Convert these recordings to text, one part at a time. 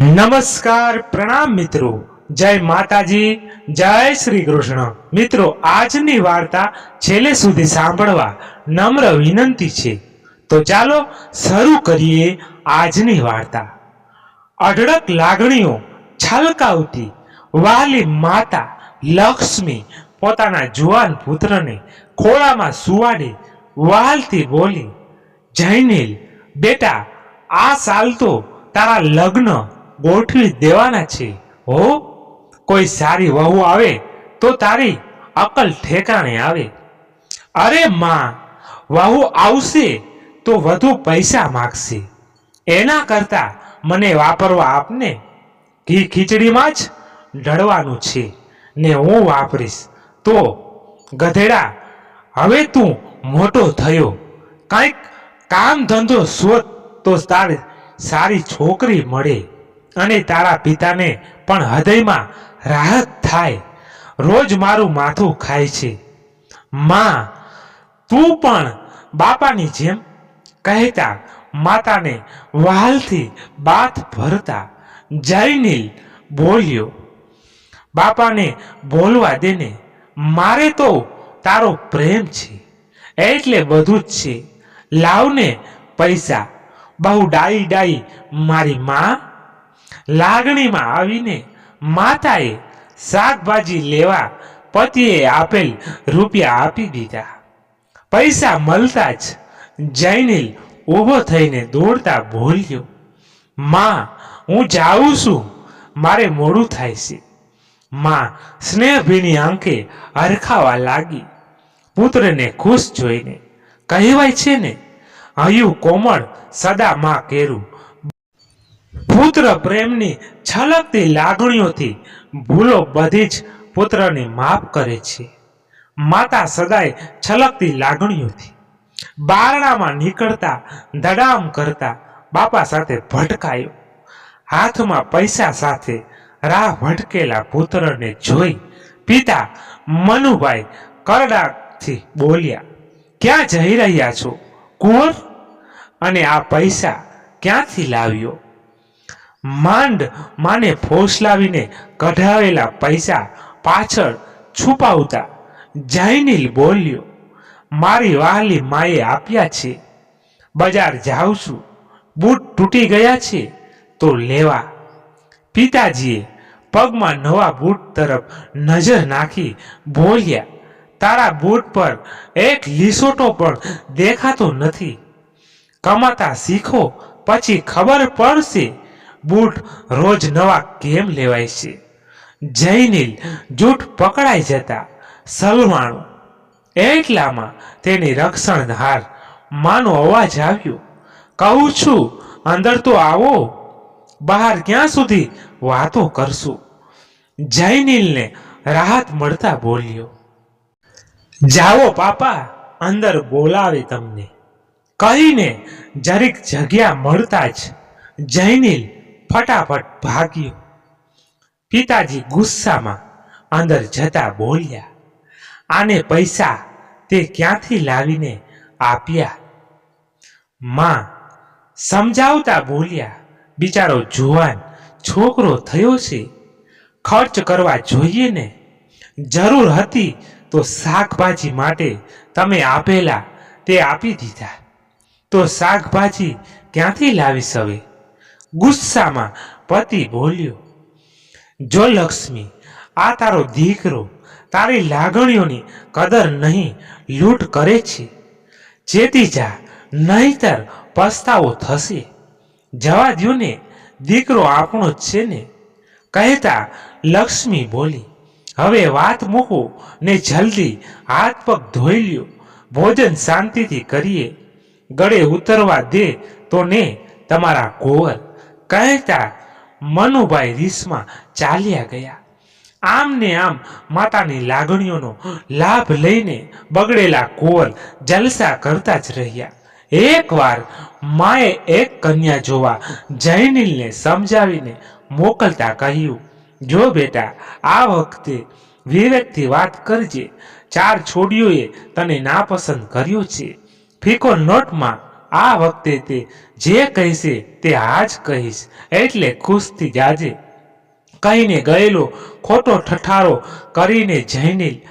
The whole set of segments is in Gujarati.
નમસ્કાર પ્રણામ મિત્રો. જય માતાજી, જય શ્રી કૃષ્ણ. મિત્રો, આજની વાર્તા છેલ્લે સુધી સાંભળવા નમ્ર વિનંતી છે. તો ચાલો શરૂ કરીએ આજની વાર્તા. અઢળક લાગણીઓ છલકાવતી વાલી માતા લક્ષ્મી પોતાના જુવાન પુત્રને ખોળામાં સુવાડી વાલથી બોલી જૈનિલ બેટા, આ સાલ તો તારા લગ્ન ગોઠવી દેવાના છે. હો, કોઈ સારી વહુ આવે તો તારી અકલ ઠેકાણે આવે. અરે માં, વહુ આવશે તો વધુ પૈસા માગશે. એના કરતા મને વાપરવા આપને. ઘી ખીચડીમાં જ ઢળવાનું છે ને હું વાપરીશ. તો ગધેડા, હવે તું મોટો થયો. કંઈક કામ ધંધો શોધ તો તારે સારી છોકરી મળે. અને તારા પિતાને પણ હૃદયમાં રાહત થાય. રોજ મારું માથું ખાય છે. માં, તું પણ બાપાની જેમ કહેતા માતાને વહાલથી બાથ ભરતા જયનીલ બોલ્યો, બાપાને બોલવા દેને મારે તો તારો પ્રેમ છે. એટલે બધું જ છે. લાવને પૈસા. બહુ ડાઈ ડાઈ મારી માં લાગણીમાં આવીને માતાએ શાકભાજી લેવા પતિએ આપેલ રૂપિયા આપી દીધા. પૈસા મળતા જ જૈનિલ ઊભો થઈને દોડતા બોલ્યો, માં, હું જાઉં છું. મારે મોડું થાય છે. માં સ્નેહભીની આંખે હરખાવા લાગી. પુત્રને ખુશ જોઈને કહેવાય છે ને, હયું કોમળ સદા માં કેરું. પુત્ર પ્રેમની છલકતી લાગણીઓથી ભૂલો બધી જ પુત્રને માફ કરે છે. માતા સદાય છલકતી લાગણીઓથી બારણામાં નીકળતા, દડામ કરતા બાપા સાથે ભટકાયો. હાથમાં પૈસા સાથે રાહ ભટકેલા પુત્રને જોઈ પિતા મનુભાઈ કરડાથી બોલ્યા, ક્યાં જઈ રહ્યા છો? કુંવર? અને આ પૈસા ક્યાંથી લાવ્યો? માંડ માને ફોસલાવીને કઢાવેલા પૈસા પાછળ છુપાવતા જૈનિલ બોલ્યો, મારી વહાલી માએ આપ્યા છે. બજાર જાઉં છું. બૂટ તૂટી ગયા છે, તો લેવા. પિતાજીએ પગમાં નવા બૂટ તરફ નજર નાખી બોલ્યા, તારા બૂટ પર એક લીસોટો પણ દેખાતો નથી. કમાતા શીખો, પછી ખબર પડશે બૂટ રોજ નવા કેમ લેવાય છે? જૈનિલ જૂઠ પકડાઈ જતા સલવાણું એટલામાં તેની રક્ષણધાર માનો અવાજ આવ્યો, કહું છું, અંદર તો આવો, બહાર ક્યાં સુધી વાતો કરશું? જૈનિલને રાહત મળતા બોલ્યો, જાઓ પાપા, અંદર બોલાવે તમને. કહીને જરીક જગ્યા મળતા જ જૈનિલ ફટાફટ ભાગ્યો. પિતાજી ગુસ્સામાં અંદર જતા બોલ્યા, આને પૈસા તે ક્યાંથી લાવીને આપ્યા? માં સમજાવતા બોલ્યા, બિચારો જુવાન, છોકરો થયો છે. ખર્ચ કરવા જોઈએ ને. જરૂર હતી તો શાકભાજી માટે તમે આપેલા તે આપી દીધા. તો શાકભાજી ક્યાંથી લાવીશ હવે? ગુસ્સામાં પતિ બોલ્યો, જો લક્ષ્મી, આ તારો દીકરો તારી લાગણીઓની કદર નહીં, લૂંટ કરે છે. ચેતી જા, નહીતર પસ્તાવો થશે. જવા દ્યો ને, દીકરો આપણો જ છે ને. કહેતા લક્ષ્મી બોલી, હવે વાત મૂકો ને જલ્દી હાથ પગ ધોઈ લ્યો. ભોજન શાંતિથી કરીએ. ગળે ઉતરવા દે તો ને તમારા કોવર કહેતા મનુભાઈ રીસમાં ચાલ્યા ગયા. આમ ને આમ માતાની લાગણીઓનો લાભ લઈને બગડેલા કોવર જલસા કરતા જ રહ્યા. એકવાર માએ એક કન્યા જોવા જૈનિલને સમજાવીને મોકલતા કહ્યું, જો બેટા, આ વખતે વિવેકથી વાત કરજે. ચાર છોડીઓએ તને નાપસંદ કર્યો છે. ફીકો નોટમાં આ વખતે તે જે કહીશે તે આ જ કહીશ. એટલે ખુશથી જાજે. કહીને ગયેલો ખોટો ઠઠારો કરીને જઈને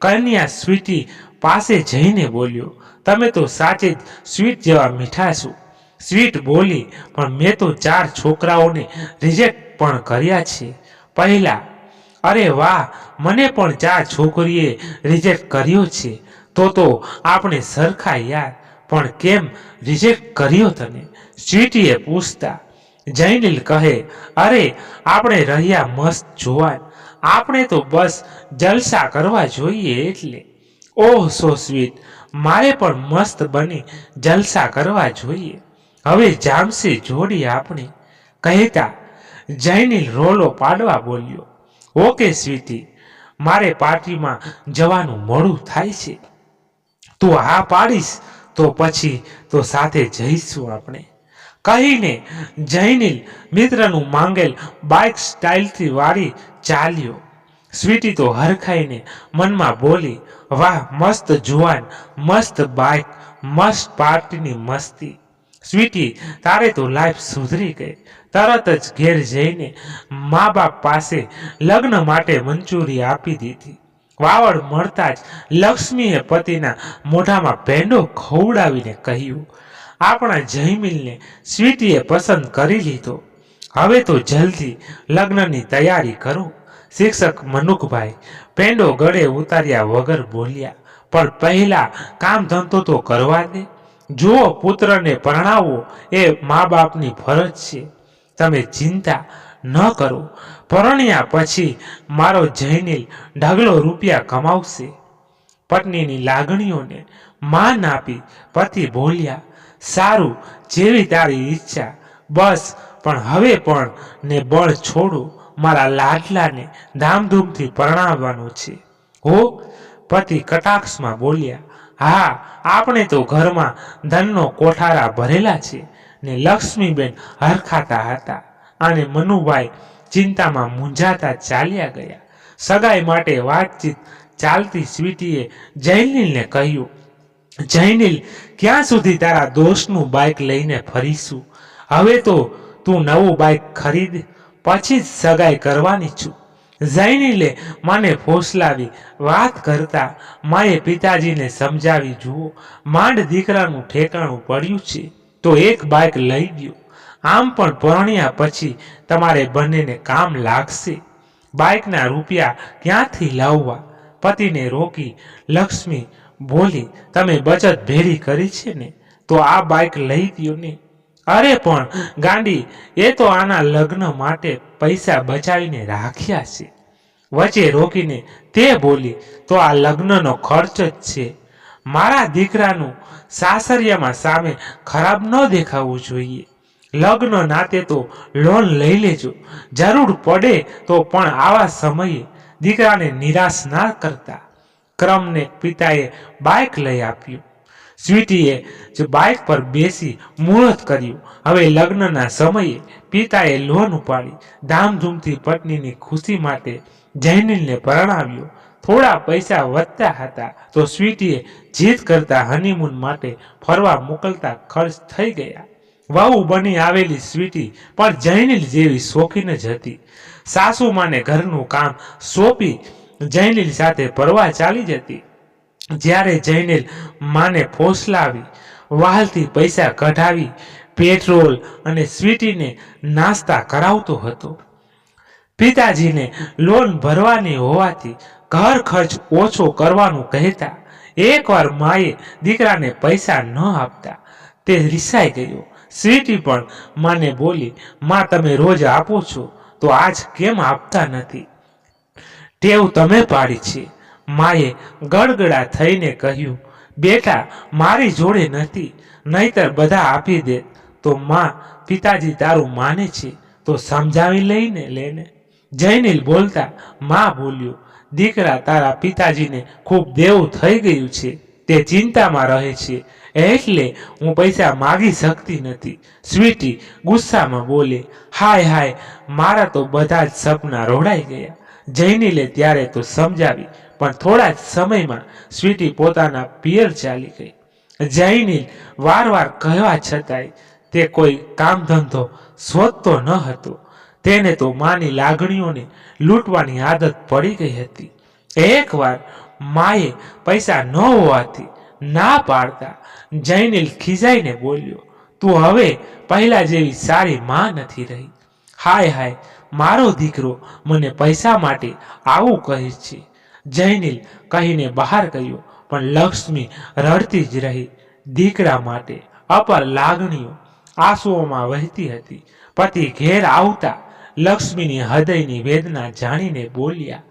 કન્યા સ્વીટી પાસે જઈને બોલ્યો, તમે તો સાચે જ સ્વીટ જેવા મીઠા છો. સ્વીટ બોલી, પણ મેં તો ચાર છોકરાઓને રિજેક્ટ પણ કર્યા છે. પહેલા, અરે વાહ, મને પણ ચાર છોકરીએ રિજેક્ટ કર્યો છે. તો તો આપણે સરખા યાર. પણ કેમ રિજેક્ટ કર્યો તને? સ્વીટીએ પૂછતા. જૈનિલ કહે, અરે, આપણે રહ્યા મસ્ત જોવાન આપણે તો બસ જલસા કરવા જોઈએ એટલે. Oh, so sweet. મારે પણ મસ્ત બની જલસા કરવા જોઈએ. હવે જામશે જોડી આપણે. કહેતા જૈનિલ રોલો પાડવા બોલ્યો. Okay, sweetie. મારે પાર્ટીમાં જવાનું મોડું થાય છે. તું હા પાડીશ તો પછી તો સાથે જઈશું આપણે. કહીને જૈનિલ મિત્રનું માંગેલ બાઇક સ્ટાઇલથી વાળી ચાલ્યો. સ્વીટી તો હરખાઈને મનમાં બોલી, વાહ, મસ્ત જુવાન, મસ્ત બાઇક મસ્ત પાર્ટીની મસ્તી. સ્વીટી, તારે તો લાઈફ સુધરી ગઈ. તરત જ ઘેર જઈને મા બાપ પાસે લગ્ન માટે મંજૂરી આપી દીધી. વાવડ મળતા જ લક્ષ્મીએ પતિના મોઢામાં પેંડો ખવડાવીને કહ્યું, આપણા જયમિલને સ્વીટીએ પસંદ કરી લીધો. હવે તો જલ્દી લગ્નની તૈયારી કરો. શિક્ષક મનુકભાઈ પેંડો ગળે ઉતાર્યા વગર બોલ્યા, પણ પહેલા કામ ધંધો તો કરવા દે. જુઓ પુત્રને પરણાવવો એ મા બાપની ફરજ છે. તમે ચિંતા ન કરો. પરણ્યા પછી મારો જૈનિલ ઢગલો રૂપિયા કમાવશે. પત્નીની લાગણીઓને માન આપી પતિ બોલ્યા, સારું, જેવી તારી ઈચ્છા. બસ, પણ હવે પણ ને બળ છોડો. મારા લાડલાને ધામધૂમથી પરણાવવાનું છે. હો? પતિ કટાક્ષમાં બોલ્યા, હા, આપણે તો ઘરમાં ધનનો કોઠારા ભરેલા છે ને લક્ષ્મીબેન હરખાતા હતા. અને મનુભાઈ ચિંતામાં મૂંઝાતા ચાલ્યા ગયા. સગાઈ માટે વાતચીત ચાલતી સ્વીટીએ જૈનિલને કહ્યું જૈનિલ ક્યાં સુધી તારા દોસ્તનું બાઇક લઈને ફરીશું? હવે તો તું નવું બાઇક ખરીદ, પછી જ સગાઈ કરવાની છું. જૈનિલે મને ફોસલાવી વાત કરતા માએ પિતાજીને સમજાવી, જુઓ, માંડ દીકરાનું ઠેકાણું પડ્યું છે, તો એક બાઇક લઈ ગયો આમ પણ પરણ્યા પછી તમારે બંનેને કામ લાગશે. બાઇકના રૂપિયા ક્યાંથી લાવવા? પતિને રોકી લક્ષ્મી બોલી, તમે બચત ભેરી કરી છે ને? તો આ બાઇક લઈ ગયો ને. અરે પણ ગાંડી, એ તો આના લગ્ન માટે પૈસા બચાવીને રાખ્યા છે. વચ્ચે રોકીને તે બોલી, તો આ લગ્નનો ખર્ચ જ છે. મારા દીકરાનું સાસરિયામાં સામે ખરાબ ન દેખાવું જોઈએ. લગ્ન નાતે તો લોન લઈ લેજો. જરૂર પડે તો પણ આવા સમયે દીકરાને નિરાશ ના કરતા. ક્રમને પિતાએ બાઇક લઈ આપ્યું. સ્વીટીએ જ બાઇક પર બેસી મુહૂર્ત કર્યું. હવે લગ્નના સમયે પિતાએ લોન ઉપાડી ધામધૂમથી પત્નીની ખુશી માટે જૈનિલને પરણાવ્યો. થોડા પૈસા વધતા હતા તો સ્વીટીએ જીદ કરતા હનીમૂન માટે ફરવા મોકલતા ખર્ચ થઈ ગયા. વહુ બની આવેલી સ્વીટી પણ જૈનિલ જેવી શોખીન જ હતી. સાસુમાને ઘરનું કામ સોંપી જૈનિલ સાથે પરવા ચાલી જતી. જ્યારે જૈનિલ માને ફોસલાવી, વહાલથી પૈસા કઢાવી, પેટ્રોલ અને સ્વીટીને નાસ્તા કરાવતો હતો. પિતાજીને લોન ભરવાની હોવાથી ઘર ખર્ચ ઓછો કરવાનું કહેતા, એકવાર માએ દીકરાને પૈસા ન આપતા, તે રિસાઈ ગયો. સ્વીટી પણ માને બોલી, માં, તમે રોજ આપો છો? તો આજ કેમ આપતા નથી? ટેવ તમે પાડી છે. માએ ગડગડા થઈને કહ્યું, બેટા, મારી જોડે નથી, નહીતર બધા આપી દે. તો માં, પિતાજી તારું માને છે, તો સમજાવી લઈને લેને. જૈનિલ બોલતા, માં બોલ્યો, દીકરા તારા પિતાજીને ખૂબ દેવું થઈ ગયું છે, તે ચિંતામાં રહે છે એટલે હું પૈસા માગી શકતી નથી. સ્વીટી ગુસ્સામાં બોલી, હાય હાય, મારા તો બધા જ સપના રોડાઈ ગયા. જૈનિલે ત્યારે તો સમજાવી, પણ થોડા જ સમયમાં સ્વીટી પોતાના પિયર ચાલી ગઈ. જૈનિલ વારવાર કહેવા છતાંય તે કોઈ કામ ધંધો શોધતો ન હતો. તેને તો માની લાગણીઓને લૂંટવાની આદત પડી ગઈ હતી. એકવાર માએ પૈસા ન હોવાથી ના પાડતા જૈનિલ ખીજાઈને બોલ્યો, તું હવે પહેલા જેવી સારી માં નથી રહી. હાય હાય, મારો દીકરો મને પૈસા માટે આવું કહે છે. જૈનિલ કહીને બહાર ગયો, પણ લક્ષ્મી રડતી જ રહી. દીકરા માટે અપર લાગણીઓ આંસુઓમાં વહેતી હતી. પતિ ઘેર આવતા લક્ષ્મીની હૃદયની વેદના જાણીને બોલ્યા,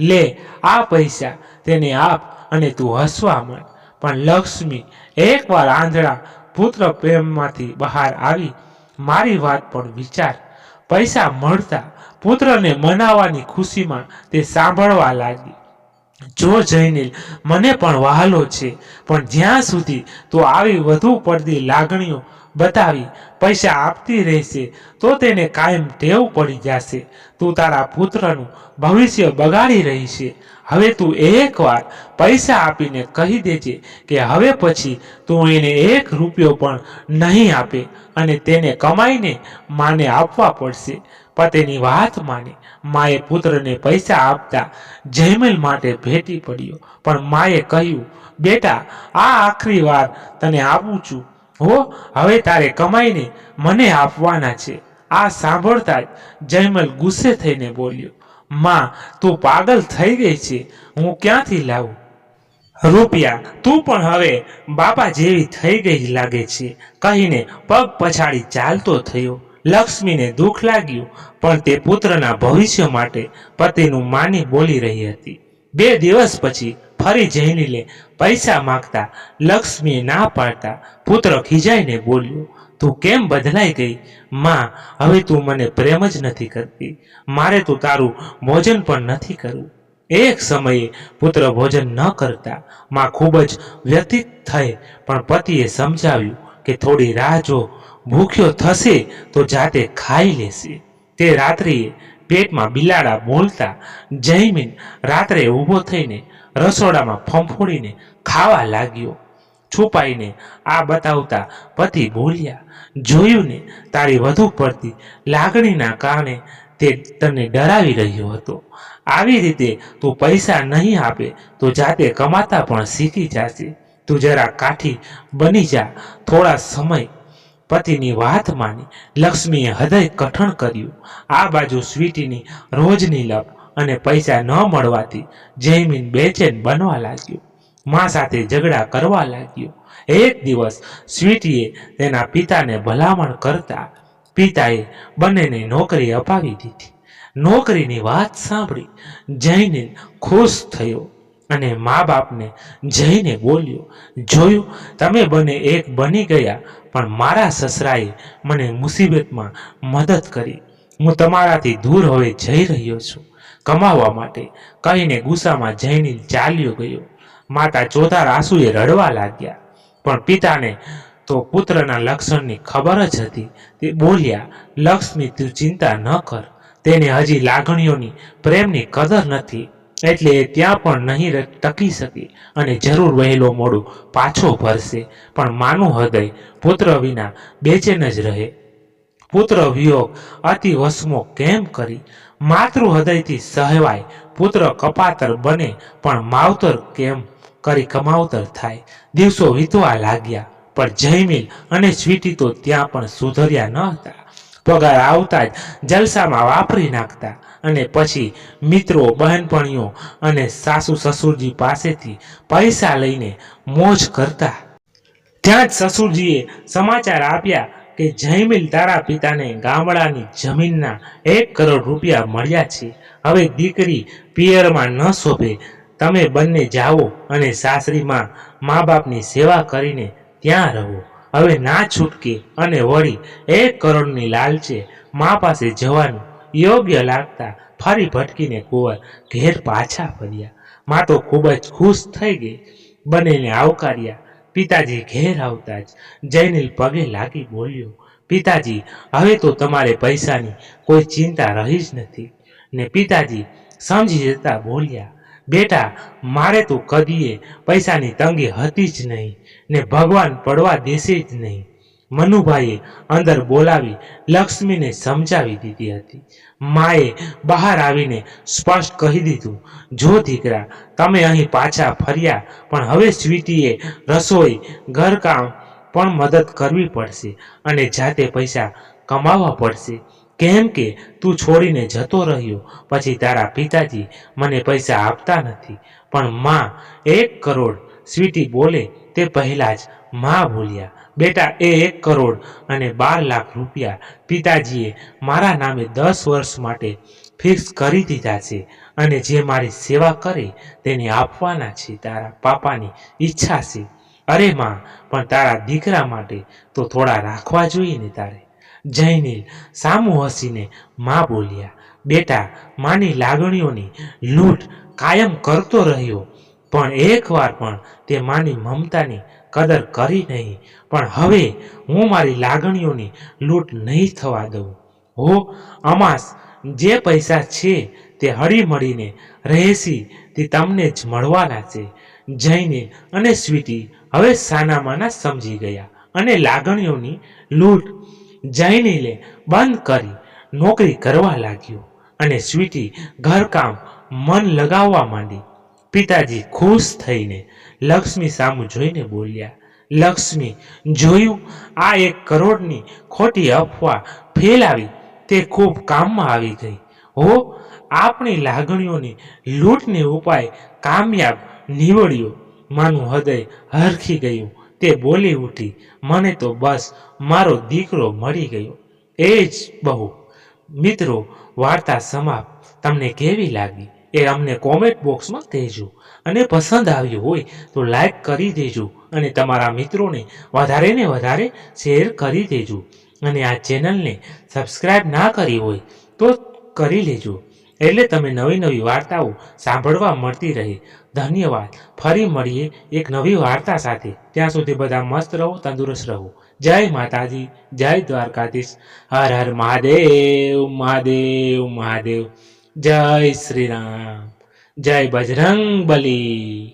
લે, આ પૈસા તેને આપ અને તું હસવા માંડ. પણ લક્ષ્મી એકવાર આંધળા પુત્ર પ્રેમમાંથી બહાર આવી મારી વાત પણ વિચાર. પૈસા મળતા પુત્રને મનાવવાની ખુશીમાં તે સાંભળવા લાગી. જો જૈનિલ મને પણ વહાલો છે, પણ જ્યાં સુધી તું આવી વધુ પડતી લાગણીઓ બતાવી પૈસા આપતી રહેશે, તો તેને કાયમ ટેવ પડી જશે. તું તારા પુત્રનું ભવિષ્ય બગાડી રહી છે હવે તું એકવાર પૈસા આપીને કહી દેજે કે હવે પછી તું એને એક રૂપિયો પણ નહીં આપે અને તેને કમાઈને માને આપવા પડશે. પતિની વાત માની. માએ પુત્રને પૈસા આપતા જયમેલ માટે ભેટી પડ્યો. પણ માએ કહ્યું, બેટા, આ આખરી વાર તને આપું છું. હો, હવે તારે કમાઈને મને આપવાના છે. આ સાંભળતા જ જયમલ ગુસ્સે થઈને બોલ્યો માં, તું પાગલ થઈ ગઈ છે. હું ક્યાંથી લાવું? રૂપિયા, તું પણ હવે બાપા જેવી થઈ ગઈ લાગે છે. કહીને પગ પછાડી ચાલતો થયો. લક્ષ્મીને દુઃખ લાગ્યું, પણ તે પુત્રના ભવિષ્ય માટે પતિનું માની બોલી રહી હતી. બે દિવસ પછી ફરી જૈનીલે પૈસા માંગતા લક્ષ્મીએ ના પાડતા પુત્ર ખીજાઈને બોલ્યો તું કેમ બદલાઈ ગઈ? માં, હવે તું મને પ્રેમ જ નથી કરતી. મારે તું તારું ભોજન પણ નથી કરવું. એક સમયે પુત્ર ભોજન ન કરતા. માં ખૂબ જ વ્યથિત થઈ, પણ પતિએ સમજાવ્યું કે થોડી રાહ જો ભૂખ્યો થશે તો જાતે ખાઈ લેશે. તે રાત્રિએ પેટમાં બિલાડા બોલતા જયમીન રાત્રે ઊભો થઈને રસોડામાં ફંફોડીને ખાવા લાગ્યો. છુપાઈને આ બતાવતા પતિ બોલ્યા, જોયું ને, તારી વધુ પડતી લાગણીના કારણે તે તને ડરાવી રહ્યો હતો. આવી રીતે તું પૈસા નહીં આપે તો જાતે કમાતા પણ શીખી જશે. તું જરા કાઠી બની જા. થોડા સમય પતિની વાત માની લક્ષ્મીએ હૃદય કઠણ કર્યું. આ બાજુ સ્વીટીની રોજની લપ અને પૈસા ન મળવાથી જયમીન બેચેન બનવા લાગ્યો. મા સાથે ઝઘડા કરવા લાગ્યો. એક દિવસ સ્વીટીએ તેના પિતાને ભલામણ કરતા પિતાએ બંનેને નોકરી અપાવી દીધી. નોકરીની વાત સાંભળી જઈને ખુશ થયો અને મા બાપને જઈને બોલ્યો, જોયું, તમે બંને એક બની ગયા, પણ મારા સસરાએ મને મુસીબતમાં મદદ કરી. હું તમારાથી દૂર હવે જઈ રહ્યો છું. કમાવા માટે. કહીને ગુસ્સામાં જઈને ચાલ્યો ગયો. માતા ચોથા આંસુએ રડવા લાગ્યા. પણ પિતાને તો પુત્રના લક્ષણની ખબર જ હતી. તે બોલ્યા, લક્ષ્મી, તું ચિંતા ન કર. તેને હજી લાગણીઓની પ્રેમની કદર નથી, એટલે એ ત્યાં પણ નહીં ટકી શકે અને જરૂર વહેલો મોડું પાછો ભરશે પણ માનું હૃદય પુત્ર વિના બેચેન જ રહે. પુત્ર વિયોગ અતિ વસમો કેમ કરી? માતૃ હૃદયથી સહેવાય પુત્ર કપાતર બને, પણ માવતર કેમ કરી કમાવતર થાય. દિવસો વીતવા લાગ્યા, પણ જયમીલ અને સ્વીટી તો ત્યાં પણ સુધર્યા ન હતા. પગાર આવતા જ જલસામાં વાપરી નાખતા અને પછી મિત્રો, બહેનપણીઓ અને સાસુ સસુરજી પાસેથી પૈસા લઈને મોજ કરતા. ત્યાં જ સસુરજીએ સમાચાર આપ્યા કે જયમીલ તારા પિતાને ગામડાની જમીનના એક કરોડ રૂપિયા મળ્યા છે. હવે દીકરી પિયરમાં ન શોભે તમે બંને જાઓ અને સાસરીમાં મા બાપની સેવા કરીને ત્યાં રહો. હવે ના છૂટકે અને વળી એક કરોડની લાલચે મા પાસે જવાનું યોગ્ય લાગતા ફરી ભટકીને કુંવર ઘેર પાછા ફર્યા. મા તો ખૂબ જ ખુશ થઈ ગઈ. બંનેને આવકાર્યા. પિતાજી ઘેર આવતા જ જૈનિલ પગે લાગી બોલ્યો, પિતાજી, હવે તો તમારે પૈસાની કોઈ ચિંતા રહી જ નથી. ને પિતાજી સમજી જતા બોલ્યા બેટા, મારે તો કદીએ પૈસાની તંગી હતી જ નહીં ને ભગવાન પડવા દેશે જ નહીં. મનુભાઈએ અંદર બોલાવી લક્ષ્મીને સમજાવી દીધી હતી. માએ બહાર આવીને સ્પષ્ટ કહી દીધું, જો દીકરા, તમે અહીં પાછા ફર્યા, પણ હવે સ્વીટીએ રસોઈ, ઘરકામ પણ મદદ કરવી પડશે અને જાતે પૈસા કમાવા પડશે. કેમ કે તું છોડીને જતો રહ્યો, પછી તારા પિતાજી મને પૈસા આપતા નથી. પણ માં, એક કરોડ. સ્વીટી બોલે, તે પહેલાં જ માં બોલ્યા, બેટા, એ એક કરોડ અને બાર લાખ રૂપિયા પિતાજીએ મારા નામે દસ વર્ષ માટે ફિક્સ કરી દીધા છે અને જે મારી સેવા કરે તેને આપવાના છે, તારા પાપાની ઈચ્છા છે. અરે, માં, પણ તારા દીકરા માટે તો થોડા રાખવા જોઈએ ને તારે. જયનીલ સામું હસીને માં બોલ્યા, બેટા, માની લાગણીઓની લૂંટ કાયમ કરતો રહ્યો. પણ એકવાર પણ તે માની મમતાની કદર કરી નહીં. પણ હવે હું મારી લાગણીઓની લૂંટ નહીં થવા દઉં. હો, અમાસ, જે પૈસા છે તે હળીમળીને રહેશી, તે તમને જ મળવાના છે. જઈને અને સ્વીટી હવે સાનામાના સમજી ગયા અને લાગણીઓની લૂંટ જૈનીલે બંધ કરી, નોકરી કરવા લાગ્યો અને સ્વીટી ઘરકામ મન લગાવવા માંડી. પિતાજી ખુશ થઈને લક્ષ્મી સામું જોઈને બોલ્યા, લક્ષ્મી, જોયું? આ એક કરોડની ખોટી અફવા ફેલાવી, તે ખૂબ કામમાં આવી ગઈ. હો, આપણી લાગણીઓની લૂંટને ઉપાય કામયાબ નીવડ્યો. માનું હૃદય હરખી ગયું. તે બોલી ઉઠી, મને તો બસ મારો દીકરો મળી ગયો. એ જ બહુ. મિત્રો, વાર્તા સમાપ્ત. તમને કેવી લાગી? એ અમને કોમેન્ટ બોક્સમાં કહેજો. અને પસંદ આવ્યું હોય તો લાઈક કરી દેજો અને તમારા મિત્રોને વધારે ને વધારે શેર કરી દેજો. અને આ ચેનલને સબસ્ક્રાઈબ ના કરી હોય તો કરી લેજો. એટલે તમે નવી નવી વાર્તાઓ સાંભળવા મળતી રહે. ધન્યવાદ. ફરી મળીએ એક નવી વાર્તા સાથે. ત્યાં સુધી બધા મસ્ત રહો, તંદુરસ્ત રહો. જય માતાજી, જય દ્વારકાધીશ. હર હર મહાદેવ મહાદેવ મહાદેવ. જય શ્રી રામ. જય બજરંગ બલી